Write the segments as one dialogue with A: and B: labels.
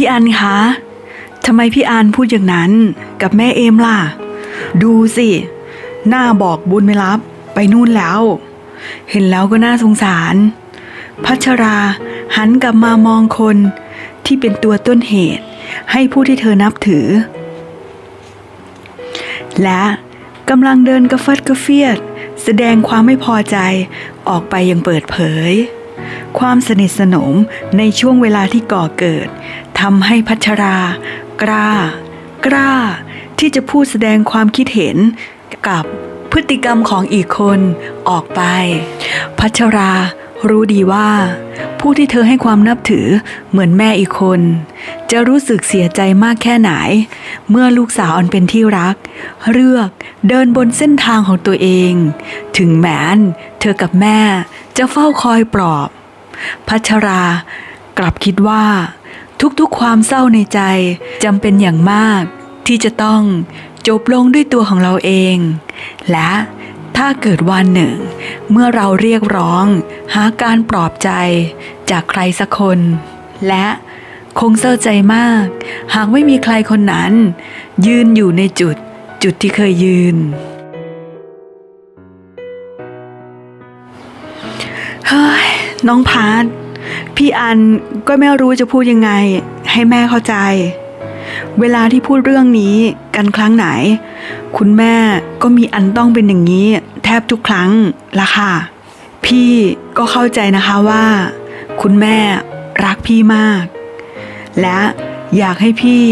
A: พี่อันคะทำไมพี่อันพูดอย่างนั้นกับแม่เอมล่ะ ดูสิ หน้าบอกบุญไม่รับ ไปนู่นแล้ว เห็นแล้วก็น่าสงสาร พัชราหันกลับมามองคนที่เป็นตัวต้นเหตุ ให้ผู้ที่เธอนับถือ และกำลังเดินกระฟัดกระเฟียด แสดงความไม่พอใจออกไปอย่างเปิดเผย ความสนิทสนมในช่วงเวลาที่ก่อเกิดทำให้พัชรา กล้า กล้า ที่จะพูดแสดงความคิดเห็นกับพฤติกรรมของอีกคนออกไป พัชรารู้ดีว่า ผู้ที่เธอให้ความนับถือเหมือนแม่อีกคน จะรู้สึกเสียใจมากแค่ไหน เมื่อลูกสาวอันเป็นที่รัก เลือกเดินบนเส้นทางของตัวเอง ถึงแม้น เธอกับแม่จะเฝ้าคอยปลอบ พัชรากลับคิดว่า ทุกๆความเศร้าในใจจำเป็นอย่างมาก ที่จะต้องจบลงด้วยตัวของเราเอง และถ้าเกิดวันหนึ่ง เมื่อเราเรียกร้อง หาการปลอบใจจากใครสักคน และคงเศร้าใจมาก หากไม่มีใครคนนั้น ยืนอยู่ในจุดจุดที่เคยยืนเฮ้ย น้องพาร์ทพี่อันก็ไม่รู้จะพูดยังไง ให้แม่เข้าใจ เวลาที่พูดเรื่องนี้กันครั้งไหน คุณแม่ก็มีอันต้องเป็นอย่างนี้ แทบทุกครั้งละค่ะ พี่ก็เข้าใจนะคะว่า คุณแม่รักพี่มาก และอยากให้พี่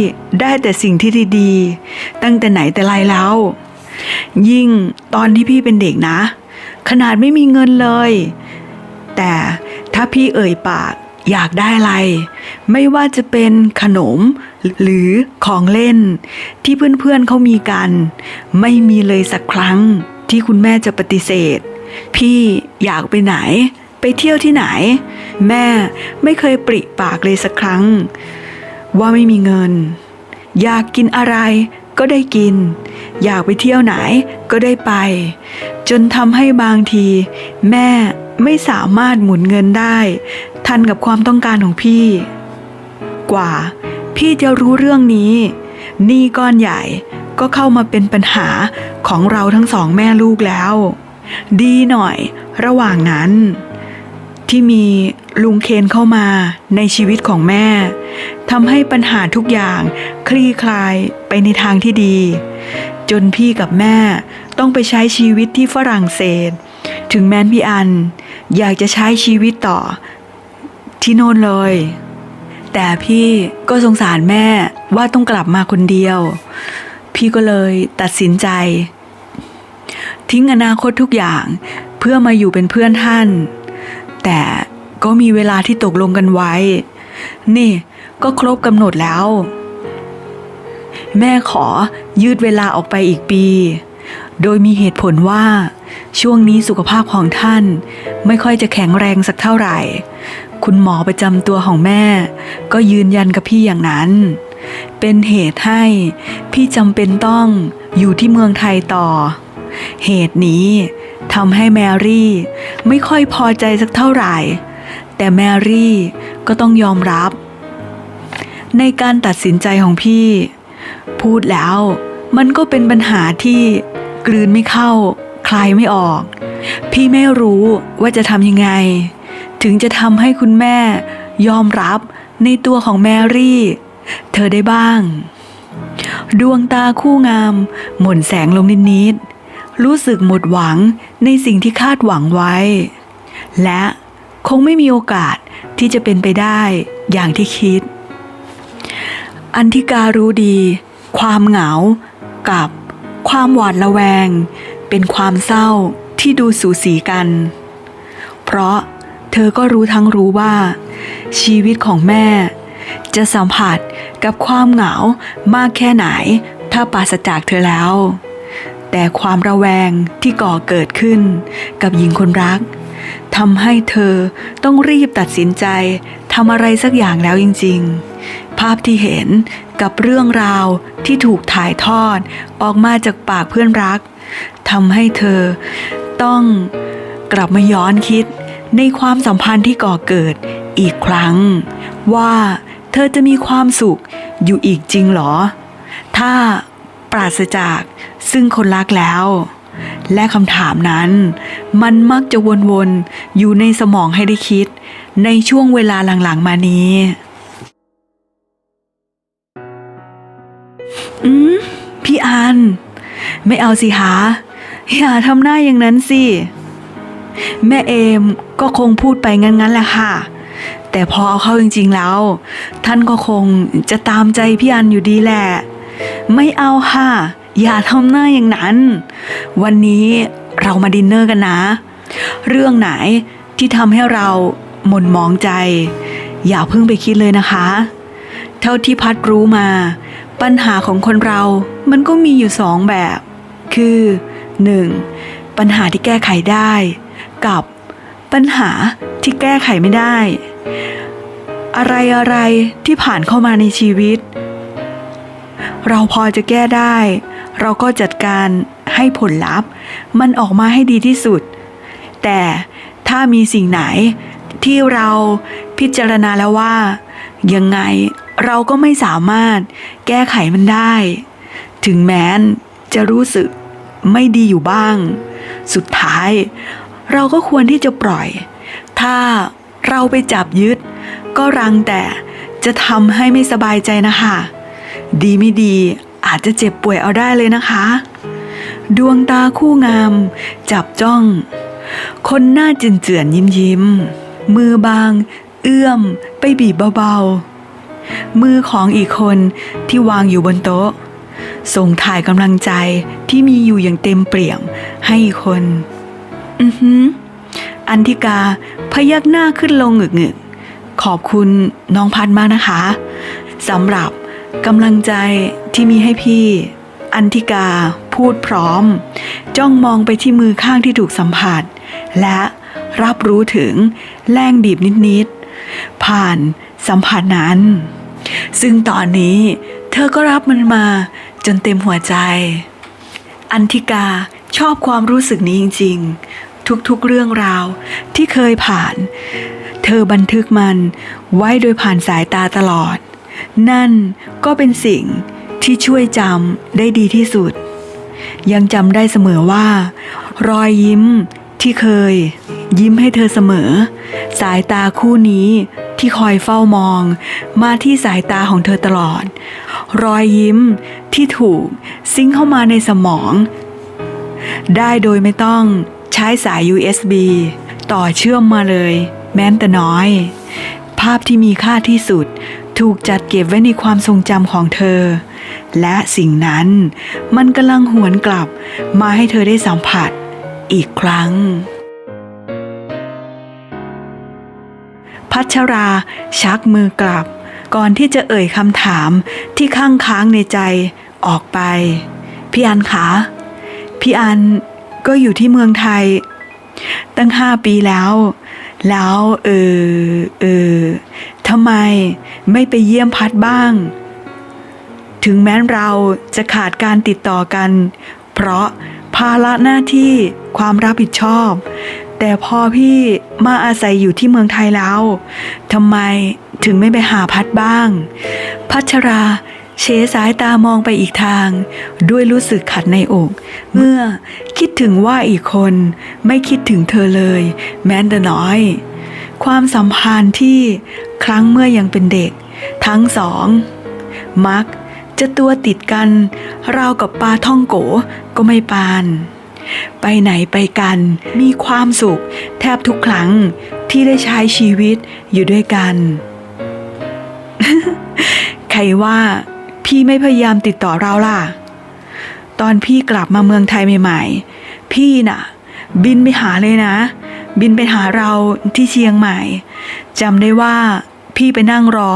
A: ได้แต่สิ่งที่ดีๆ ตั้งแต่ไหนแต่ไรแล้ว ยิ่งตอนที่พี่เป็นเด็กนะ ขนาดไม่มีเงินเลย แต่ถ้าพี่เอ่ยปากอยากได้อะไร ไม่ว่าจะเป็นขนมหรือของเล่น ที่เพื่อนๆเขามีกัน ไม่มีเลยสักครั้งที่คุณแม่จะปฏิเสธ พี่อยากไปไหน ไปเที่ยวที่ไหน แม่ไม่เคยปริปากเลยสักครั้ง ว่าไม่มีเงิน อยากกินอะไรก็ได้กิน อยากไปเที่ยวไหนก็ได้ไป จนทำให้บางที แม่ ไม่สามารถหมุนเงินได้ ทันกับความต้องการของพี่ กว่า พี่จะรู้เรื่องนี้หนี้ก้อนใหญ่ก็เข้ามาเป็นปัญหาของเราทั้งสองแม่ลูกแล้ว ดีหน่อยระหว่างนั้น ที่มีลุงเคนเข้ามาในชีวิตของแม่ทำให้ปัญหาทุกอย่างคลี่คลายไปในทางที่ดี จนพี่กับแม่ต้องไปใช้ชีวิตที่ฝรั่งเศส ถึงแม้นพี่อันอยากจะใช้ชีวิตต่อที่โน่นเลย แต่พี่ก็สงสารแม่ว่าต้องกลับมาคนเดียว พี่ก็เลยตัดสินใจ ทิ้งอนาคตทุกอย่างเพื่อมาอยู่เป็นเพื่อนท่าน แต่ก็มีเวลาที่ตกลงกันไว้ นี่ก็ครบกำหนดแล้ว แม่ขอยืดเวลาออกไปอีกปี โดยมีเหตุผลว่า ช่วงนี้สุขภาพของท่านไม่ค่อยจะแข็งแรงสักเท่าไหร่ คุณหมอประจำตัวของแม่ ก็ยืนยันกับพี่อย่างนั้น เป็นเหตุให้พี่จำเป็นต้องอยู่ที่เมืองไทยต่อ เหตุนี้ทำให้แมรี่ไม่ค่อยพอใจสักเท่าไหร่ แต่แมรี่ก็ต้องยอมรับ ในการตัดสินใจของพี่ พูดแล้วมันก็เป็นปัญหาที่กลืนไม่เข้า คลายไม่ออก พี่ไม่รู้ว่าจะทำยังไง ถึงจะทำให้คุณแม่ยอมรับในตัวของแมรี่ เธอได้บ้าง ดวงตาคู่งาม หม่นแสงลงนิดๆรู้สึกหมดหวังในสิ่งที่คาดหวังไว้ และคงไม่มีโอกาสที่จะเป็นไปได้อย่างที่คิด อันธิการู้ดี ความเหงากับความหวาดระแวง เป็นความเศร้าที่ดูสูสีกัน เพราะเธอก็รู้ทั้งรู้ว่า ชีวิตของแม่ จะสัมผัสกับความเหงามากแค่ไหน ถ้าปราศจากเธอแล้ว แต่ความระแวงที่ก่อเกิดขึ้นกับหญิงคนรักทำให้เธอต้องรีบตัดสินใจทำอะไรสักอย่างแล้วจริง ๆ ภาพที่เห็นกับเรื่องราวที่ถูกถ่ายทอดออกมาจากปากเพื่อนรัก ทำให้เธอต้องกลับมาย้อนคิดในความสัมพันธ์ที่ก่อเกิดอีกครั้ง ว่าเธอจะมีความสุขอยู่อีกจริงหรอ ถ้าปราศจากซึ่งคนรักแล้ว และคำถามนั้น มันมักจะวนๆ อยู่ในสมองให้ได้คิด ในช่วงเวลาหลังๆ มานี้ อืมพี่อัน ไม่เอาสิคะอย่าทำหน้าอย่างนั้นสิ แม่เอมก็คงพูดไปงั้นๆแหละค่ะ แต่พอเอาเข้าจริงๆแล้ว ท่านก็คงจะตามใจพี่อันอยู่ดีแหละ ไม่เอาค่ะ อย่าทำหน้าอย่างนั้น วันนี้เรามาดินเนอร์กันนะ เรื่องไหนที่ทำให้เราหม่นมองใจ อย่าเพิ่งไปคิดเลยนะคะ เท่าที่พัดรู้มา ปัญหาของคนเรามันก็มีอยู่สองแบบ คือ 1. ปัญหาที่แก้ไขได้ กับปัญหาที่แก้ไขไม่ได้ อะไรอะไรที่ผ่านเข้ามาในชีวิต เราพอจะแก้ได้ เราก็จัดการให้ผลลัพธ์ มันออกมาให้ดีที่สุด แต่ถ้ามีสิ่งไหนที่เราพิจารณาแล้วว่า ยังไง เราก็ไม่สามารถแก้ไขมันได้ ถึงแม้นจะรู้สึกไม่ดีอยู่บ้าง สุดท้าย เราก็ควรที่จะปล่อย ถ้าเราไปจับยึด ก็รังแต่จะทำให้ไม่สบายใจนะคะ ดีไม่ดีอาจจะเจ็บป่วยเอาได้เลยนะคะ ดวงตาคู่งาม จับจ้อง คนหน้าจืนเจือนยิ้มยิ้ม มือบาง เอื้อมไปบีบเบาๆ มือของอีกคนที่วางอยู่บนโต๊ะ ส่งถ่ายกำลังใจที่มีอยู่อย่างเต็มเปี่ยมให้อีกคน อือหือ อันทิกาพยักหน้าขึ้นลงหงึกหงึกๆขอบคุณน้องพัดมากนะคะสำหรับกำลังใจที่มีให้พี่ อันทิกาพูดพร้อม จ้องมองไปที่มือข้างที่ถูกสัมผัส และรับรู้ถึงแรงบีบนิดๆผ่าน สัมผัสนั้น ซึ่งตอนนี้เธอก็รับมันมาจนเต็มหัวใจ อันทิกาชอบความรู้สึกนี้จริง ๆ ทุกๆเรื่องราวที่เคยผ่าน เธอบันทึกมันไว้โดยผ่านสายตาตลอด นั่นก็เป็นสิ่งที่ช่วยจำได้ดีที่สุด ยังจำได้เสมอว่า รอยยิ้มที่เคย ยิ้มให้เธอเสมอ สายตาคู่นี้ ที่คอยเฝ้ามอง มาที่สายตาของเธอตลอด รอยยิ้มที่ถูกซิงเข้ามาในสมอง ได้โดยไม่ต้องใช้สาย USB ต่อเชื่อมมาเลย แม้แต่น้อย ภาพที่มีค่าที่สุด ถูกจัดเก็บไว้ในความทรงจำของเธอ และสิ่งนั้นมันกำลังหวนกลับมาให้เธอได้สัมผัสอีกครั้ง พัชราชักมือกลับ ก่อนที่จะเอ่ยคำถามที่ข้างค้างในใจออกไป พี่อันคะพี่อันก็อยู่ที่เมืองไทย ตั้งห้าปีแล้ว แล้วเออเออทำไมไม่ไปเยี่ยมพัดบ้าง ถึงแม้เราจะขาดการติดต่อกัน เพราะภาระหน้าที่ความรับผิดชอบ แต่พอพี่มาอาศัยอยู่ที่เมืองไทยแล้วทำไมถึงไม่ไปหาพัดบ้าง พัชราเชสายตามองไปอีกทาง ด้วยรู้สึกขัดในอก เมื่อคิดถึงว่าอีกคนไม่คิดถึงเธอเลย แม้แต่น้อย ความสัมพันธ์ที่ครั้งเมื่อยังเป็นเด็ก ทั้งสอง มักจะตัวติดกัน ราวกับปลาท่องโกก็ไม่ปาน ไปไหนไปกันมีความสุข แทบทุกครั้งที่ได้ใช้ชีวิตอยู่ด้วยกัน ใครว่าพี่ไม่พยายามติดต่อเราล่ะ ตอนพี่กลับมาเมืองไทยใหม่ๆ พี่น่ะ บินไปหาเลยนะ บินไปหาเราที่เชียงใหม่จำได้ว่าพี่ไปนั่งรอ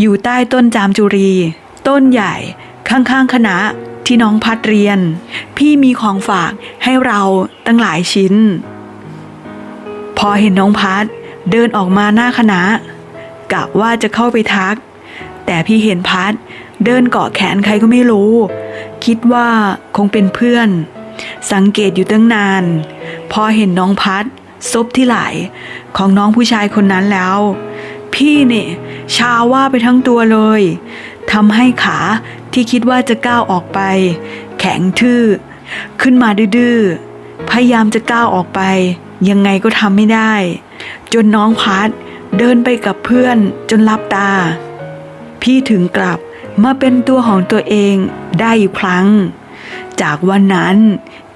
A: อยู่ใต้ต้นจามจุรี ต้นใหญ่ข้างๆคณะ ที่น้องพัดเรียน พี่มีของฝากให้เราตั้งหลายชิ้น พอเห็นน้องพัดเดินออกมาหน้าคณะกะว่าจะเข้าไปทัก แต่พี่เห็นพัดเดินเกาะแขนใครก็ไม่รู้ คิดว่าคงเป็นเพื่อน สังเกตอยู่ตั้งนาน พอเห็นน้องพัดซบที่ไหล่ของน้องผู้ชายคนนั้นแล้วพพี่เนี่ยชาว่าไปทั้งตัวเลย ทำให้ขาที่คิดว่าจะก้าวออกไป แข็งทื่อ ขึ้นมาดื้อๆพยายามจะก้าวออกไป ยังไงก็ทำไม่ได้ จนน้องพัดเดินไปกับเพื่อนจนลับตา พี่ถึงกลับมาเป็นตัวของตัวเองได้อีกครั้ง จากวันนั้น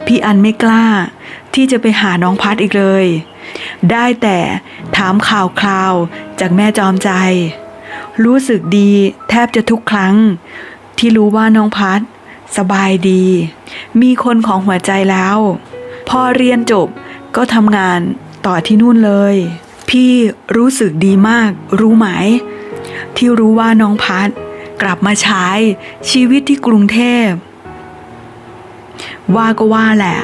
A: พี่อันไม่กล้า ที่จะไปหาน้องพัดอีกเลย ได้แต่ถามข่าวคราวจากแม่จอมใจ รู้สึกดีแทบจะทุกครั้ง ที่รู้ว่าน้องพัดสบายดี มีคนของหัวใจแล้ว พอเรียนจบก็ทำงานต่อที่นู่นเลย พี่รู้สึกดีมาก รู้ไหม ที่รู้ว่าน้องพัดกลับมาใช้ชีวิตที่กรุงเทพ ว่าก็ว่าแหละ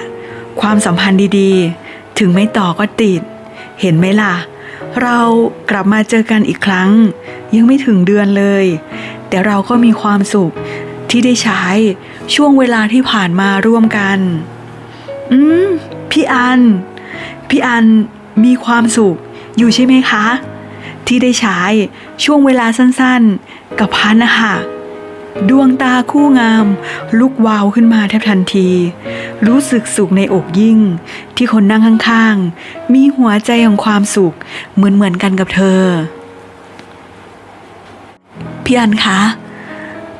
A: ความสัมพันธ์ดีๆ ถึงไม่ต่อก็ติด เห็นไหมล่ะ เรากลับมาเจอกันอีกครั้ง ยังไม่ถึงเดือนเลย แต่เราก็มีความสุขที่ได้ใช้ช่วงเวลาที่ผ่านมาร่วมกัน อืม พี่อัน พี่อันมีความสุขอยู่ใช่ไหมคะ ที่ได้ใช้ช่วงเวลาสั้นๆ กับพันนะคะ ดวงตาคู่งาม ลุกวาวขึ้นมาแทบทันที รู้สึกสุขในอกยิ่ง ที่คนนั่งข้างๆ มีหัวใจของความสุข เหมือนเหมือนๆกันกับเธอ พี่อันคะ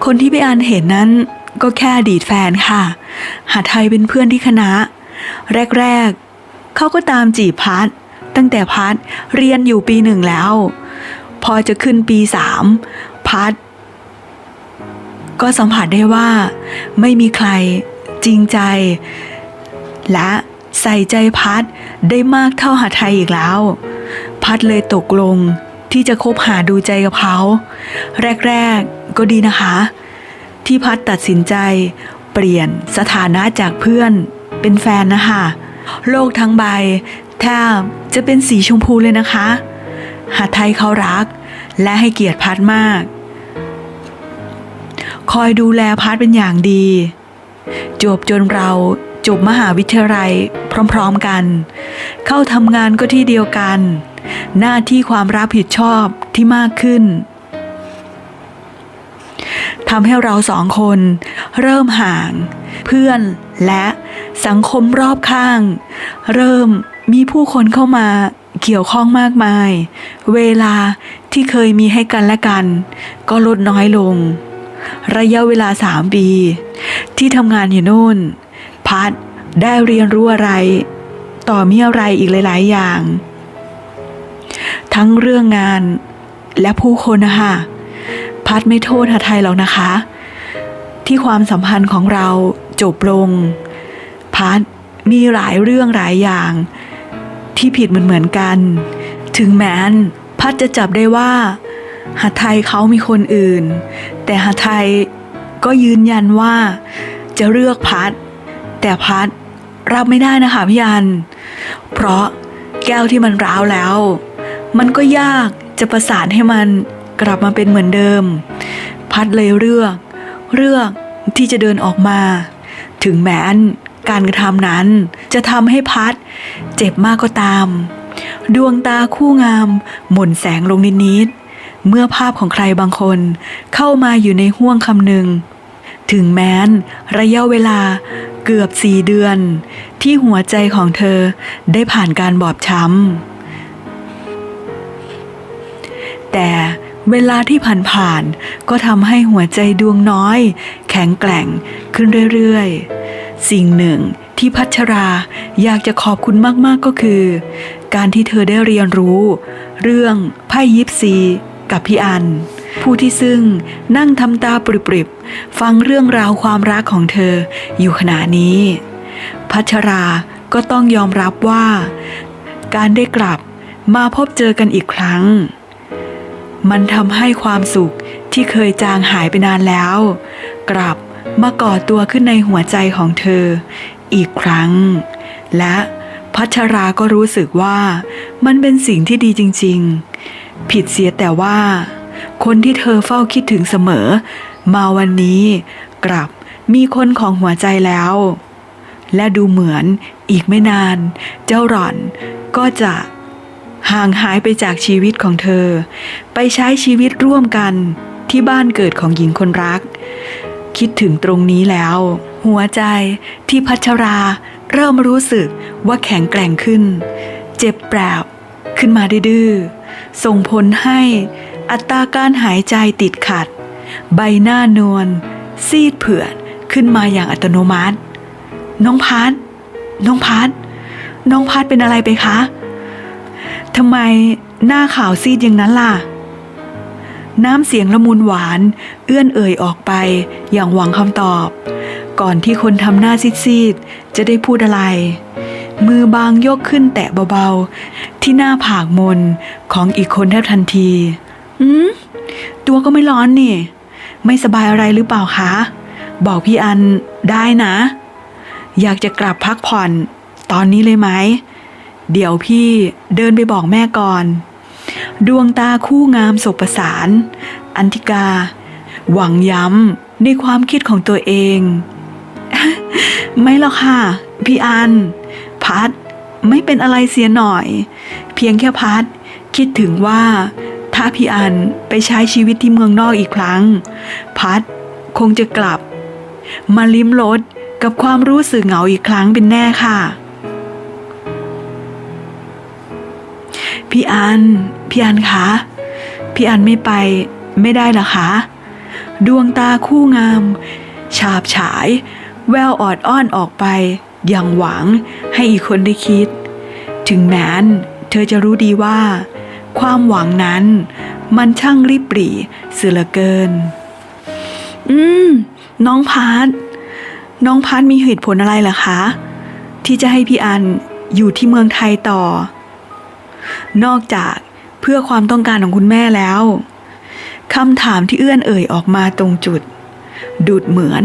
A: คนที่พี่อันเห็นนั้นก็แค่อดีตแฟนค่ะ หาไทยเป็นเพื่อนที่คณะ แรกๆ เขาก็ตามจีบพัดตั้งแต่พัดเรียนอยู่ปีหนึ่งแล้ว พอจะขึ้นปีสามพัด ก็สัมผัสได้ว่า ไม่มีใครจริงใจ และใส่ใจพัดได้มากเท่าหาไทยอีกแล้ว พัดเลยตกลงที่จะคบหาดูใจกับเขา แรกๆก็ดีนะคะ ที่พัดตัดสินใจเปลี่ยนสถานะจากเพื่อนเป็นแฟนนะคะ โลกทั้งใบแทบจะเป็นสีชมพูเลยนะคะ หาไทยเขารักและให้เกียรติพัดมาก คอยดูแลพัดเป็นอย่างดี จบจนเราจบมหาวิทยาลัยพร้อมๆกัน เข้าทำงานก็ที่เดียวกัน หน้าที่ความรับผิดชอบที่มากขึ้นทำให้เราสองคน เริ่มห่าง เพื่อนและสังคมรอบข้าง เริ่มมีผู้คนเข้ามาเกี่ยวข้องมากมาย เวลาที่เคยมีให้กันและกัน ก็ลดน้อยลง ระยะเวลาสามปี ที่ทำงานอยู่นู่น พัดได้เรียนรู้อะไร ต่อมีอะไรอีกหลาย ๆ อย่าง ทั้งเรื่องงานและผู้คนนะคะพัดไม่โทษหาไทยหรอกนะคะ ที่ความสัมพันธ์ของเราจบลง พัดมีหลายเรื่องหลายอย่าง ที่ผิดเหมือนเหมือนๆกัน ถึงแม้นพัดจะจับได้ว่าหาไทยเขามีคนอื่น แต่หาไทยก็ยืนยันว่าจะเลือกพัด แต่พัดรับไม่ได้นะคะพี่อัน เพราะแก้วที่มันร้าวแล้ว มันก็ยากจะประสานให้มันกลับมาเป็นเหมือนเดิม พัดเลยเลือกเลือกที่จะเดินออกมา ถึงแม้นการกระทำนั้นจะทำให้พัดเจ็บมากก็ตาม ดวงตาคู่งาม หม่นแสงลงนิดๆ เมื่อภาพของใครบางคนเข้ามาอยู่ในห้วงคำหนึ่ง ถึงแม้นระยะเวลาเกือบสี่เดือน ที่หัวใจของเธอได้ผ่านการบอบช้ำ แต่เวลาที่ผ่านๆก็ทำให้หัวใจดวงน้อย แข็งแกร่งขึ้นเรื่อยๆ สิ่งหนึ่งที่พัชราอยากจะขอบคุณมากๆก็คือ การที่เธอได้เรียนรู้ เรื่องไพ่ยิปซี กับพี่อัน ผู้ที่ซึ่งนั่งทำตาปริบๆฟังเรื่องราวความรักของเธออยู่ขณะนี้ พัชราก็ต้องยอมรับว่า การได้กลับมาพบเจอกันอีกครั้ง มันทำให้ความสุขที่เคยจางหายไปนานแล้ว กลับมาก่อตัวขึ้นในหัวใจของเธอ อีกครั้ง และพัชราก็รู้สึกว่ามันเป็นสิ่งที่ดีจริง ๆ ผิดเสียแต่ว่า คนที่เธอเฝ้าคิดถึงเสมอ มาวันนี้กลับมีคนของหัวใจแล้ว และดูเหมือนอีกไม่นาน เจ้าหล่อนก็จะห่างหายไปจากชีวิตของเธอ ไปใช้ชีวิตร่วมกันที่บ้านเกิดของหญิงคนรัก คิดถึงตรงนี้แล้ว หัวใจที่พัชราเริ่มรู้สึกว่าแข็งแกร่งขึ้น เจ็บแปรบขึ้นมาดื้อ ส่งผลให้อัตราการหายใจติดขัด ใบหน้านวลซีดเผือดขึ้นมาอย่างอัตโนมัติ น้องพัดน้องพัดน้องพัดเป็นอะไรไปคะทำไมหน้าขาวซีดอย่างนั้นล่ะ น้ำเสียงละมุนหวานเอื้อนเอ่ยออกไปอย่างหวังคำตอบ ก่อนที่คนทำหน้าซีดๆจะได้พูดอะไร มือบางยกขึ้นแตะเบาๆ ที่หน้าผากมนของอีกคนแทบทันที อืม ตัวก็ไม่ร้อนนี่ ไม่สบายอะไรหรือเปล่าคะ บอกพี่อันได้นะ อยากจะกลับพักผ่อนตอนนี้เลยไหม เดี๋ยวพี่เดินไปบอกแม่ก่อน ดวงตาคู่งามสบประสาน อันธิกา หวังย้ำในความคิดของตัวเอง ไม่หรอกค่ะ พี่อัน พัดไม่เป็นอะไรเสียหน่อย เพียงแค่พัดคิดถึงว่าถ้าพี่อันไปใช้ชีวิตที่เมืองนอกอีกครั้ง พัดคงจะกลับ มาลิ้มรสกับความรู้สึกเหงาอีกครั้งเป็นแน่ค่ะ พี่อัน พี่อันคะ พี่อันไม่ไปไม่ได้หรอคะ ดวงตาคู่งาม ฉาบฉาย แววออดอ้อนออกไป อย่างหวังให้อีกคนได้คิด ถึงแม้นเธอจะรู้ดีว่า ความหวังนั้นมันช่างริบหรี่เสือเหลือเกิน อืม น้องพัดน้องพัดมีเหตุผลอะไรเหรอคะ ที่จะให้พี่อันอยู่ที่เมืองไทยต่อ นอกจากเพื่อความต้องการของคุณแม่แล้วคำถามที่เอื้อนเอ่ยออกมาตรงจุด ดูดเหมือน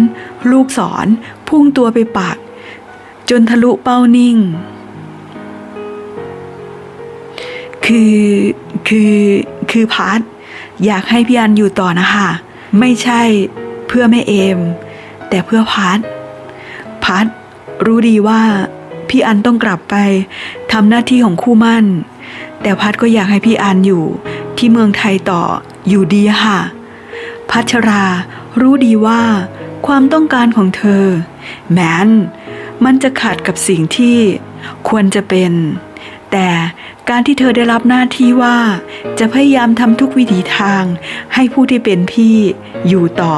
A: ลูกศรพุ่งตัวไปปัก จนทะลุเป้านิ่ง คือคือคือพัดอยากให้พี่อันอยู่ต่อนะคะ ไม่ใช่เพื่อแม่เอม แต่เพื่อพัดพัดรู้ดีว่าพี่อันต้องกลับไปทำหน้าที่ของคู่มั่น แต่พัดก็อยากให้พี่อันอยู่ที่เมืองไทยต่ออยู่ดีค่ะ พัชรารู้ดีว่า ความต้องการของเธอ แม้น มันจะขัดกับสิ่งที่ควรจะเป็น แต่การที่เธอได้รับหน้าที่ว่า จะพยายามทำทุกวิถีทาง ให้ผู้ที่เป็นพี่อยู่ต่อ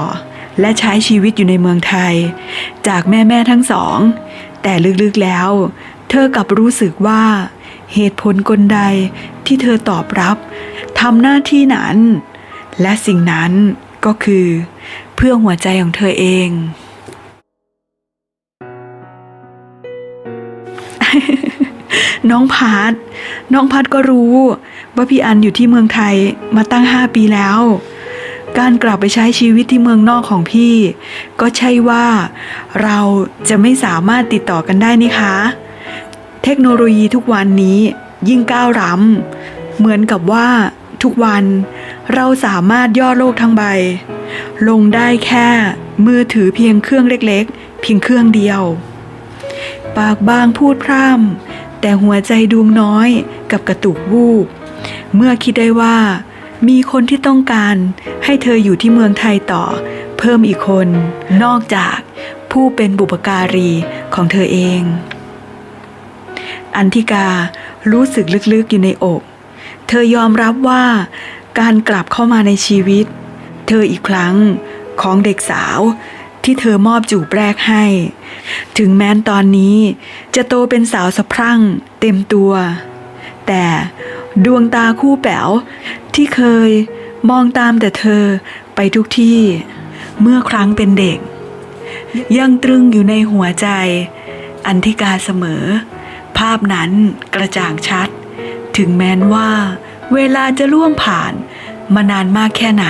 A: และใช้ชีวิตอยู่ในเมืองไทย จากแม่แม่ทั้งสอง แต่ลึกๆแล้ว เธอกลับรู้สึกว่าเหตุผลกลใดที่เธอตอบรับทำหน้าที่นั้น และสิ่งนั้นก็คือ เพื่อหัวใจของเธอเอง น้องพัดน้องพัดก็รู้ว่าพี่อันอยู่ที่เมืองไทยมาตั้งห้าปีแล้ว การกลับไปใช้ชีวิตที่เมืองนอกของพี่ ก็ใช่ว่าเราจะไม่สามารถติดต่อกันได้นี่คะ เทคโนโลยีทุกวันนี้ยิ่งก้าวล้ำเหมือนกับว่าทุกวันเราสามารถย่อโลกทั้งใบ ลงได้แค่มือถือเพียงเครื่องเล็กๆ เพียงเครื่องเดียว ปากบางพูดพร่ำแต่หัวใจดวงน้อยกับกระตุกวูบเมื่อคิดได้ว่า มีคนที่ต้องการให้เธออยู่ที่เมืองไทยต่อ เพิ่มอีกคน นอกจากผู้เป็นบุปการีของเธอเอง อันธิการู้สึกลึกๆอยู่ในอก เธอยอมรับว่าการกลับเข้ามาในชีวิต เธออีกครั้งของเด็กสาวที่เธอมอบจูบแรกให้ ถึงแม้นตอนนี้จะโตเป็นสาวสะพรั่งเต็มตัว แต่ดวงตาคู่แป๋วที่เคยมองตามแต่เธอไปทุกที่เมื่อครั้งเป็นเด็ก ยังตรึงอยู่ในหัวใจ อันธิกาเสมอ ภาพนั้นกระจ่างชัด ถึงแม้นว่าเวลาจะล่วงผ่านมานานมากแค่ไหน